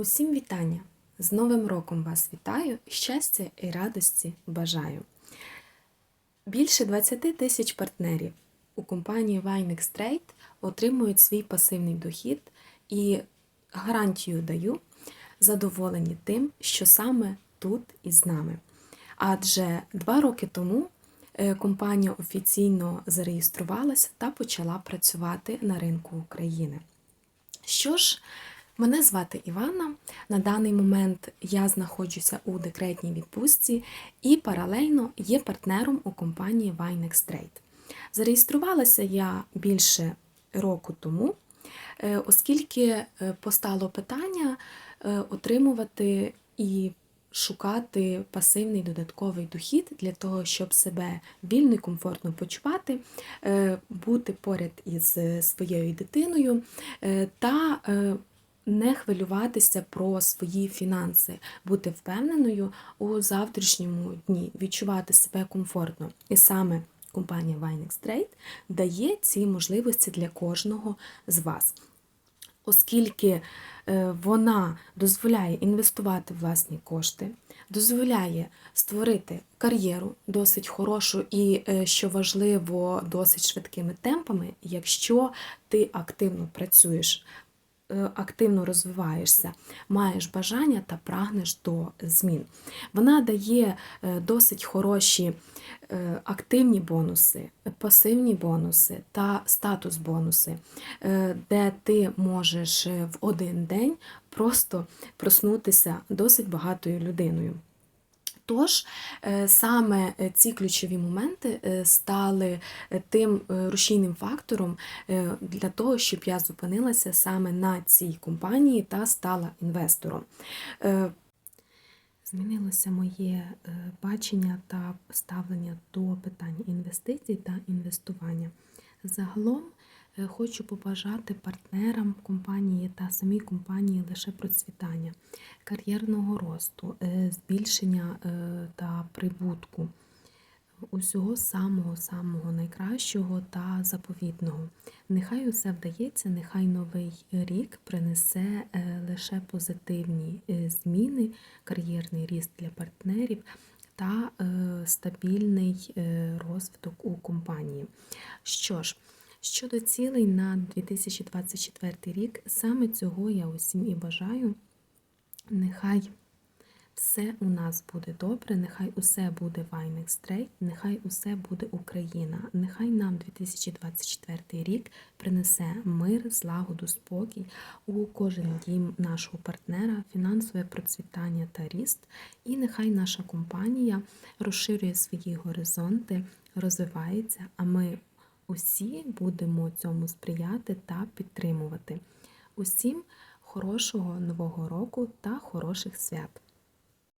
Усім вітання! З Новим роком вас вітаю, щастя і радості бажаю. Більше 20 тисяч партнерів у компанії Vinex Trade отримують свій пасивний дохід і гарантію даю задоволені тим, що саме тут і з нами. Адже два роки тому е, компанія офіційно зареєструвалася та почала працювати на ринку України. Що ж, мене звати Івана. На даний момент я знаходжуся у декретній відпустці і паралельно є партнером у компанії Vinex Trade. Зареєструвалася я більше року тому, е, оскільки е, постало питання е, отримувати і шукати пасивний додатковий дохід для того, щоб себе вільно і комфортно почувати, бути поряд із своєю дитиною та не хвилюватися про свої фінанси, бути впевненою у завтрашньому дні, відчувати себе комфортно. І саме компанія Vinex Trade дає ці можливості для кожного з вас. Оскільки е, вона дозволяє інвестувати власні кошти, дозволяє створити кар'єру досить хорошу і, е, що важливо, досить швидкими темпами, якщо ти активно працюєш, активно розвиваєшся, маєш бажання та прагнеш до змін. Вона дає е, досить хороші е, активні бонуси, пасивні бонуси та статус бонуси, е, де ти можеш е, в один день просто проснутися досить багатою людиною. Тож е, саме е, ці ключові моменти е, стали тим рушійним фактором для того, щоб я зупинилася саме на цій компанії та стала інвестором. Змінилося моє бачення та ставлення до питань інвестицій та інвестування. Загалом хочу побажати партнерам компанії та самій компанії лише процвітання, кар'єрного росту, е, збільшення е, та прибутку, усього самого-самого найкращого та заповітного. Нехай усе вдається, нехай новий рік принесе е, лише позитивні е, зміни, кар'єрний ріст для партнерів та е, стабільний е, розвиток у компанії. Що ж, щодо цілей на 2024 рік, саме цього я усім і бажаю. Нехай все у нас буде добре, нехай усе буде Vinex Trade, нехай усе буде Україна. Нехай нам 2024 рік принесе мир, злагоду, спокій у кожен дім нашого партнера, фінансове процвітання та ріст. І нехай наша компанія розширює свої горизонти, розвивається, а ми усі будемо цьому сприяти та підтримувати. Усім хорошого нового року та хороших свят!